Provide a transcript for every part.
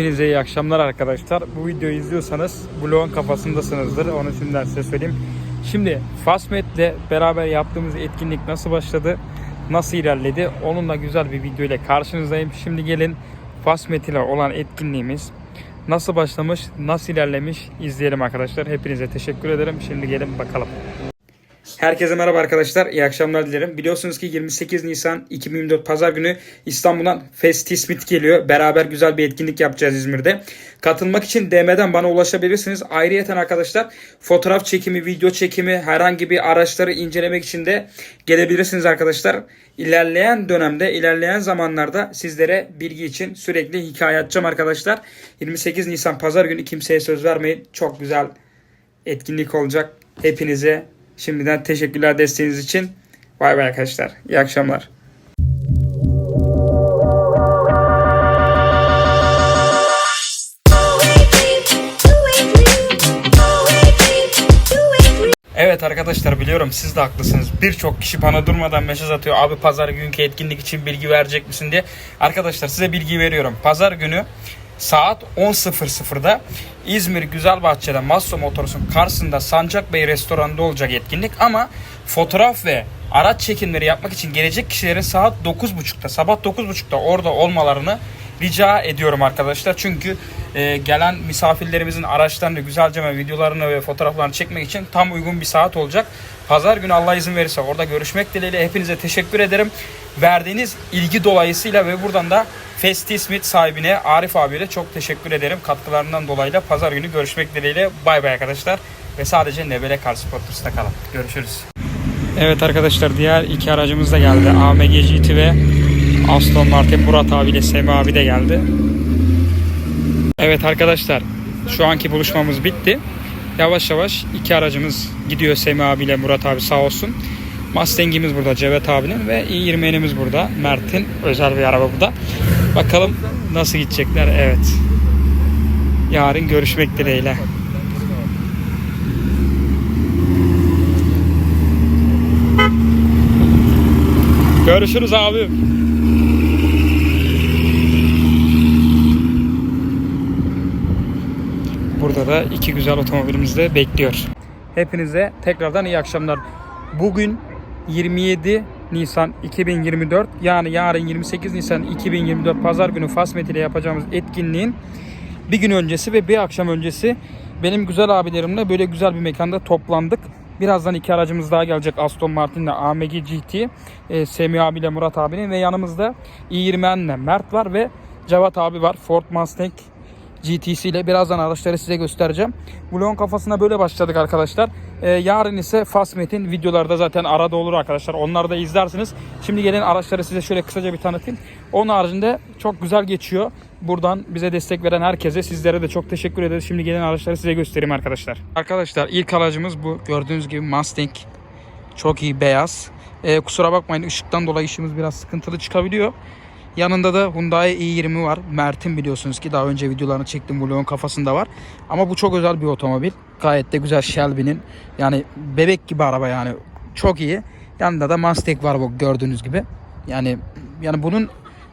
Hepinize iyi akşamlar arkadaşlar. Bu videoyu izliyorsanız bloğun kafasındasınızdır. Onu şimdiden size söyleyeyim. Şimdi Fasmet'le beraber yaptığımız etkinlik nasıl başladı? Nasıl ilerledi? Onunla güzel bir video ile karşınızdayım. Şimdi gelin Fasmet ile olan etkinliğimiz nasıl başlamış, nasıl ilerlemiş izleyelim arkadaşlar. Hepinize teşekkür ederim. Şimdi gelin bakalım. Herkese merhaba arkadaşlar. İyi akşamlar dilerim. Biliyorsunuz ki 28 Nisan 2024 Pazar günü İstanbul'dan Festismit geliyor. Beraber güzel bir etkinlik yapacağız İzmir'de. Katılmak için DM'den bana ulaşabilirsiniz. Ayrıyeten arkadaşlar fotoğraf çekimi, video çekimi, herhangi bir araçları incelemek için de gelebilirsiniz arkadaşlar. İlerleyen dönemde, ilerleyen zamanlarda sizlere bilgi için sürekli hikaye atacağım arkadaşlar. 28 Nisan Pazar günü kimseye söz vermeyin. Çok güzel etkinlik olacak. Hepinize şimdiden teşekkürler desteğiniz için. Bay bay arkadaşlar. İyi akşamlar. Evet arkadaşlar biliyorum siz de haklısınız. Birçok kişi bana durmadan mesaj atıyor. Abi pazar günkü etkinlik için bilgi verecek misin diye. Arkadaşlar size bilgi veriyorum. Pazar günü saat 10.00'da İzmir Güzelbahçe'de Masso Motors'un karşısında Sancak Bey restoranında olacak etkinlik ama fotoğraf ve araç çekimleri yapmak için gelecek kişilerin saat 9.30'da sabah 9.30'da orada olmalarını rica ediyorum arkadaşlar. Çünkü e, gelen misafirlerimizin araçlarını güzelce ve videolarını ve fotoğraflarını çekmek için tam uygun bir saat olacak. Pazar günü Allah izin verirse orada görüşmek dileğiyle hepinize teşekkür ederim. Verdiğiniz ilgi dolayısıyla ve buradan da Festi Smith sahibine Arif abiye de çok teşekkür ederim. Katkılarından dolayı da pazar günü görüşmek dileğiyle. Bay bay arkadaşlar. Ve sadece Nebele Car Sporters'ta kalın. Görüşürüz. Evet arkadaşlar diğer iki aracımız da geldi. AMG GT ve Aston Martin Murat abiyle Semi abi de geldi. Evet arkadaşlar şu anki buluşmamız bitti. Yavaş yavaş iki aracımız gidiyor Semi abiyle Murat abi sağ olsun. Mustang'imiz burada Cevet abinin ve i20'miz burada. Mert'in özel bir araba bu da. Bakalım nasıl gidecekler evet. Yarın görüşmek dileğiyle. Görüşürüz abi. Burada da iki güzel otomobilimiz de bekliyor. Hepinize tekrardan iyi akşamlar. Bugün 27 Nisan 2024 yani yarın 28 Nisan 2024 Pazar günü Fasmet ile yapacağımız etkinliğin bir gün öncesi ve bir akşam öncesi benim güzel abilerimle böyle güzel bir mekanda toplandık. Birazdan iki aracımız daha gelecek Aston Martin ile AMG GT, e, Semih abiyle Murat abinin ve yanımızda i20N'le Mert var ve Cevat abi var. Ford Mustang GT'si ile birazdan araçları size göstereceğim. Vlogun kafasına böyle başladık arkadaşlar. Ee, yarın ise Fasmet'in videolarda zaten arada olur arkadaşlar. Onları da izlersiniz. Şimdi gelin araçları size şöyle kısaca bir tanıtayım. Onun haricinde çok güzel geçiyor. Buradan bize destek veren herkese sizlere de çok teşekkür ederiz. Şimdi gelin araçları size göstereyim arkadaşlar. Arkadaşlar ilk aracımız bu. Gördüğünüz gibi Mustang. Çok iyi beyaz. Ee, kusura bakmayın ışıktan dolayı işimiz biraz sıkıntılı çıkabiliyor. Yanında da Hyundai i20 var. Mert'in biliyorsunuz ki daha önce videolarını çektim. Vlogun kafasında var. Ama bu çok özel bir otomobil. Gayet de güzel Shelby'nin. Yani bebek gibi araba yani. Çok iyi. Yanında da Mustang var bu gördüğünüz gibi. Yani yani bunun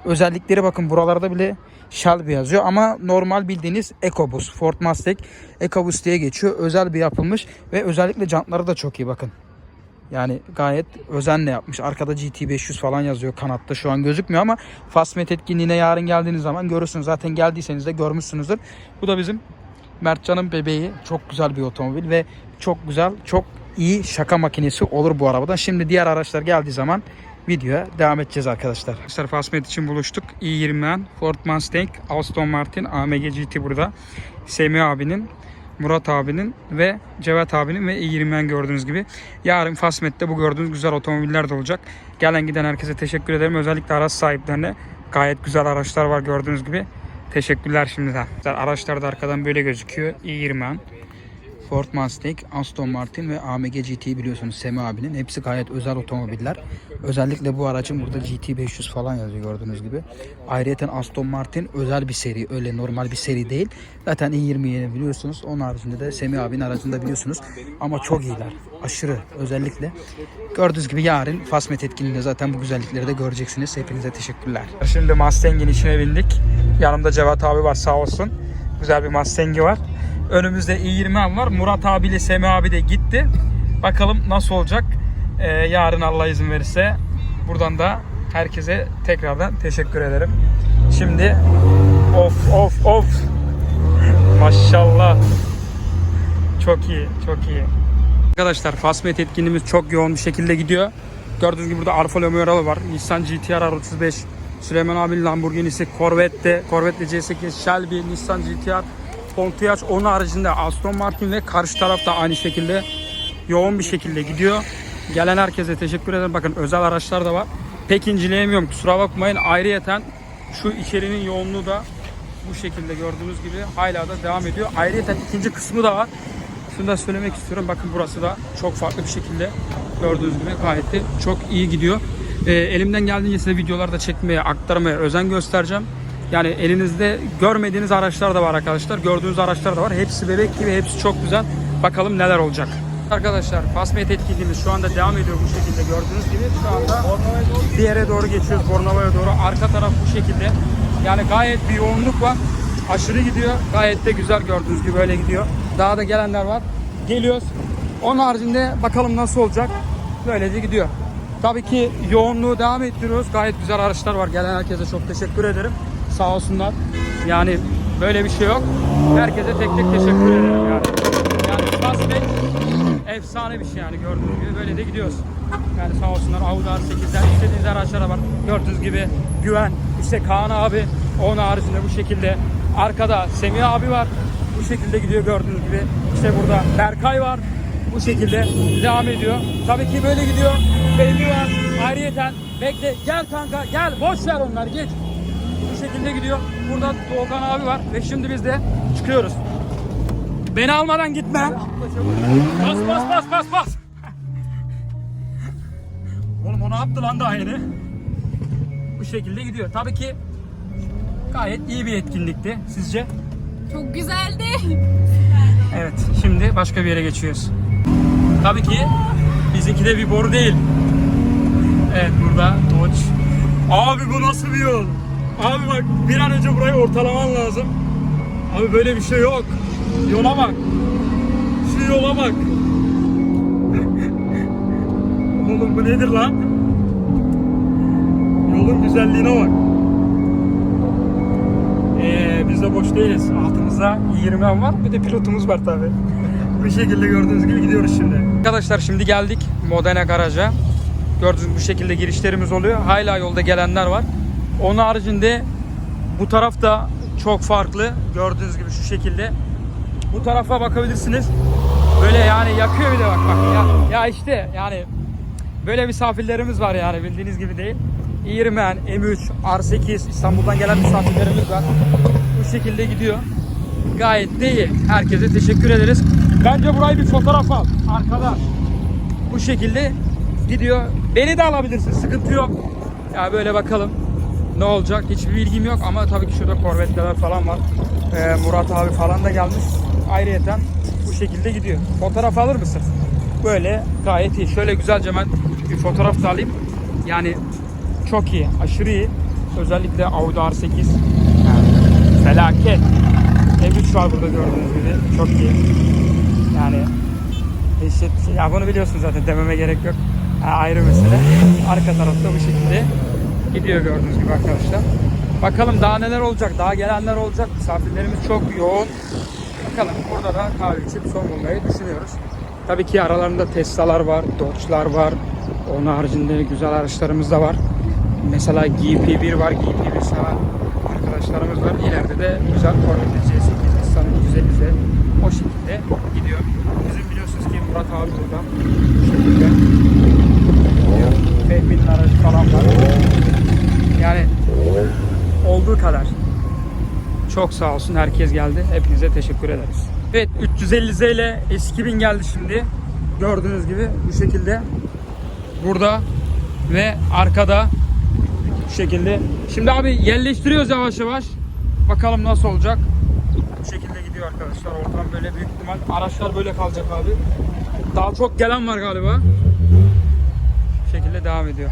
özellikleri bakın buralarda bile Shelby yazıyor ama normal bildiğiniz EcoBoost Ford Mustang EcoBoost diye geçiyor. Özel bir yapılmış ve özellikle jantları da çok iyi bakın. Yani gayet özenle yapmış. Arkada GT500 falan yazıyor kanatta şu an gözükmüyor ama Fasmet etkinliğine yarın geldiğiniz zaman görürsünüz. Zaten geldiyseniz de görmüşsünüzdür. Bu da bizim Mertcan'ın bebeği. Çok güzel bir otomobil ve çok güzel, çok iyi şaka makinesi olur bu arabadan. Şimdi diğer araçlar geldiği zaman videoya devam edeceğiz arkadaşlar. Arkadaşlar Fasmet için buluştuk. i20 Ford Mustang, Aston Martin, AMG GT burada. Semih abinin Murat abinin ve Cevat abinin ve i20'den gördüğünüz gibi. Yarın Fasmet'te bu gördüğünüz güzel otomobiller de olacak. Gelen giden herkese teşekkür ederim. Özellikle araç sahiplerine gayet güzel araçlar var gördüğünüz gibi. Teşekkürler şimdiden. Araçlar da arkadan böyle gözüküyor. i20 Ford Mustang, Aston Martin ve AMG GT biliyorsunuz Semi abinin. Hepsi gayet özel otomobiller. Özellikle bu aracın burada GT 500 falan yazıyor gördüğünüz gibi. Ayrıca Aston Martin özel bir seri. Öyle normal bir seri değil. Zaten i20'yi biliyorsunuz. Onun haricinde de Semi abinin aracında biliyorsunuz. Ama çok iyiler. Aşırı özellikle. Gördüğünüz gibi yarın Fasmet etkinliğinde zaten bu güzellikleri de göreceksiniz. Hepinize teşekkürler. Şimdi Mustang'in içine bindik. Yanımda Cevat abi var sağ olsun. Güzel bir Mustang'i var. Önümüzde i20 var. Murat abiyle Semi abi de gitti. Bakalım nasıl olacak. Ee, yarın Allah izin verirse buradan da herkese tekrardan teşekkür ederim. Şimdi of of of maşallah çok iyi çok iyi. Arkadaşlar Fasmet etkinliğimiz çok yoğun bir şekilde gidiyor. Gördüğünüz gibi burada Alfa Romeo var. Nissan GT-R 35 Süleyman abinin Lamborghini'si, Corvette'de, Corvette C8, Shelby, Nissan GT-R, Pontiac, onun haricinde Aston Martin ve karşı tarafta aynı şekilde yoğun bir şekilde gidiyor. Gelen herkese teşekkür ederim. Bakın özel araçlar da var. Pek inceleyemiyorum kusura bakmayın. Ayrıyeten şu içerinin yoğunluğu da bu şekilde gördüğünüz gibi hala da devam ediyor. Ayrıyeten ikinci kısmı da var. Şunu da söylemek istiyorum. Bakın burası da çok farklı bir şekilde gördüğünüz gibi gayet de çok iyi gidiyor. Ee, elimden geldiğince size videolarda çekmeye, aktarmaya özen göstereceğim. Yani elinizde görmediğiniz araçlar da var arkadaşlar. Gördüğünüz araçlar da var. Hepsi bebek gibi, hepsi çok güzel. Bakalım neler olacak. Arkadaşlar Fasmet etkinliğimiz şu anda devam ediyor bu şekilde gördüğünüz gibi. Şu anda bir yere doğru geçiyoruz Bornova'ya doğru. Arka taraf bu şekilde. Yani gayet bir yoğunluk var. Aşırı gidiyor. Gayet de güzel gördüğünüz gibi böyle gidiyor. Daha da gelenler var. Geliyoruz. Onun haricinde bakalım nasıl olacak. Böylece gidiyor. Tabii ki yoğunluğu devam ettiriyoruz. Gayet güzel araçlar var. Gelen herkese çok teşekkür ederim. Sağ olsunlar. Yani böyle bir şey yok. Herkese tek tek teşekkür ederim yani. Yani Fastback efsane bir şey yani gördüğünüz gibi böyle de gidiyoruz. Yani sağ olsunlar Audi R8'den istediğiniz araçlara var. Gördüğünüz gibi Güven, işte Kaan abi onun haricinde bu şekilde. Arkada Semih abi var. Bu şekilde gidiyor gördüğünüz gibi. İşte burada Berkay var. Bu şekilde devam ediyor. Tabii ki böyle gidiyor. Belli var. Ayrıyeten bekle gel kanka gel boş ver onları geç. Bu şekilde gidiyor. Burada Doğukan abi var ve şimdi biz de çıkıyoruz. Beni almadan gitme. Bas bas bas bas bas. Oğlum onu attı lan daha yeni. Bu şekilde gidiyor. Tabii ki gayet iyi bir etkinlikti. Sizce? Çok güzeldi. Evet. Şimdi başka bir yere geçiyoruz. Tabii ki bizimki de bir boru değil. Evet burada Dodge. Abi bu nasıl bir yol? Abi bak bir an önce burayı ortalaman lazım. Abi böyle bir şey yok. Yola bak. Şu yola bak. Oğlum bu nedir lan? Yolun güzelliğine bak. Ee, biz de boş değiliz. Altımızda 20 var. Bir de pilotumuz var tabi. Bu şekilde gördüğünüz gibi gidiyoruz şimdi. Arkadaşlar şimdi geldik Modena garaja. Gördüğünüz bu şekilde girişlerimiz oluyor. Hala yolda gelenler var. Onun haricinde bu tarafta çok farklı. Gördüğünüz gibi şu şekilde. Bu tarafa bakabilirsiniz. Böyle yani yakıyor bir de bak bak. Ya, ya işte yani böyle misafirlerimiz var yani bildiğiniz gibi değil. İrmen, M3, R8 İstanbul'dan gelen misafirlerimiz var. Bu şekilde gidiyor. Gayet iyi. Herkese teşekkür ederiz. Bence burayı bir fotoğraf al. Arkada. Bu şekilde gidiyor. Beni de alabilirsin. Sıkıntı yok. Ya böyle bakalım ne olacak hiçbir bilgim yok ama tabii ki şurada korvetler falan var. Ee, Murat abi falan da gelmiş. Ayrıyeten bu şekilde gidiyor. Fotoğraf alır mısın? Böyle gayet iyi. Şöyle güzelce ben bir fotoğraf da alayım. Yani çok iyi. Aşırı iyi. Özellikle Audi R8. Yani felaket. M3 var burada gördüğünüz gibi. Çok iyi. Yani eşit. Ya bunu biliyorsun zaten dememe gerek yok. Ha, ayrı mesele. Arka tarafta bu şekilde gidiyor gördüğünüz gibi arkadaşlar. Bakalım daha neler olacak, daha gelenler olacak. Misafirlerimiz çok yoğun. Bakalım burada da kahve içip son bulmayı düşünüyoruz. Tabii ki aralarında Tesla'lar var, Dodge'lar var. Onun haricinde güzel araçlarımız da var. Mesela GP1 var, GP1 seven arkadaşlarımız var. İleride de güzel Corvette C8, Nissan 250 o şekilde gidiyor. Bizim biliyorsunuz ki Murat abi burada. Bu şekilde. Fehmi'nin aracı falan var. Yani olduğu kadar. Çok sağ olsun herkes geldi. Hepinize teşekkür ederiz. Evet 350Z ile S2000 geldi şimdi. Gördüğünüz gibi bu şekilde. Burada ve arkada bu şekilde. Şimdi abi yerleştiriyoruz yavaş yavaş. Bakalım nasıl olacak. Bu şekilde gidiyor arkadaşlar. Ortam böyle büyük ihtimal. Araçlar böyle kalacak abi. Daha çok gelen var galiba. Şekilde devam ediyor.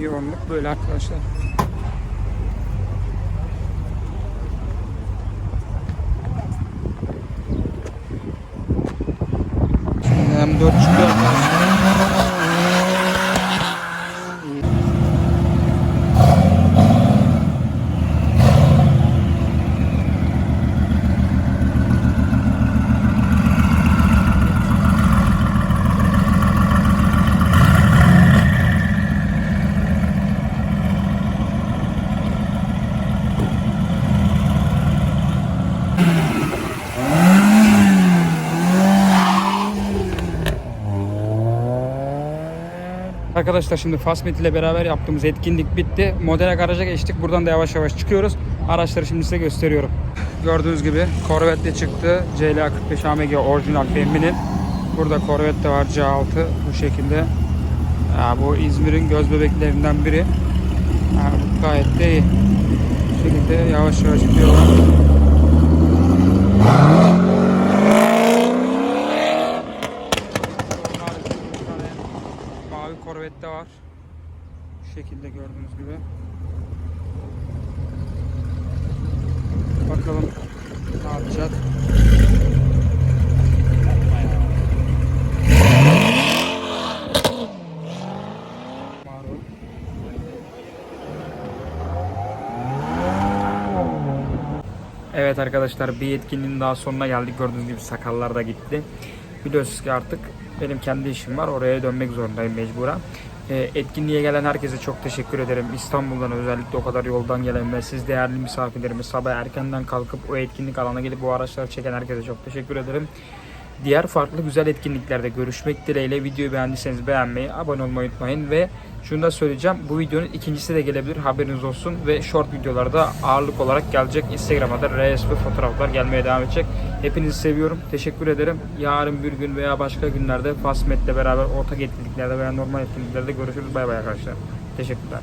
Yoğunluk böyle arkadaşlar. Şimdi M4 çıkıyor arkadaşlar. Arkadaşlar şimdi Fastmet ile beraber yaptığımız etkinlik bitti. Model garaja geçtik. Buradan da yavaş yavaş çıkıyoruz. Araçları şimdi size gösteriyorum. Gördüğünüz gibi Corvette çıktı. CLA 45 AMG orijinal feminin. Burada Corvette de var C6 bu şekilde. Ya, bu İzmir'in göz bebeklerinden biri. Ya, gayet de iyi. Bu şekilde yavaş yavaş gidiyorlar. Bir tane mavi korvette var. Bu şekilde gördüğünüz gibi. Bakalım ne yapacak. Evet arkadaşlar bir etkinliğin daha sonuna geldik. Gördüğünüz gibi sakallar da gitti. Biliyorsunuz ki artık benim kendi işim var. Oraya dönmek zorundayım mecburen. Ee, etkinliğe gelen herkese çok teşekkür ederim. İstanbul'dan özellikle o kadar yoldan gelen ve siz değerli misafirlerimiz sabah erkenden kalkıp o etkinlik alana gelip bu araçları çeken herkese çok teşekkür ederim. Diğer farklı güzel etkinliklerde görüşmek dileğiyle videoyu beğendiyseniz beğenmeyi, abone olmayı unutmayın ve şunu da söyleyeceğim. Bu videonun ikincisi de gelebilir. Haberiniz olsun ve short videolarda ağırlık olarak gelecek. Instagram'a da reels ve fotoğraflar gelmeye devam edecek. Hepinizi seviyorum. Teşekkür ederim. Yarın bir gün veya başka günlerde Fasmet'le beraber ortak etkinliklerde veya normal etkinliklerde görüşürüz. Bay bay arkadaşlar. Teşekkürler.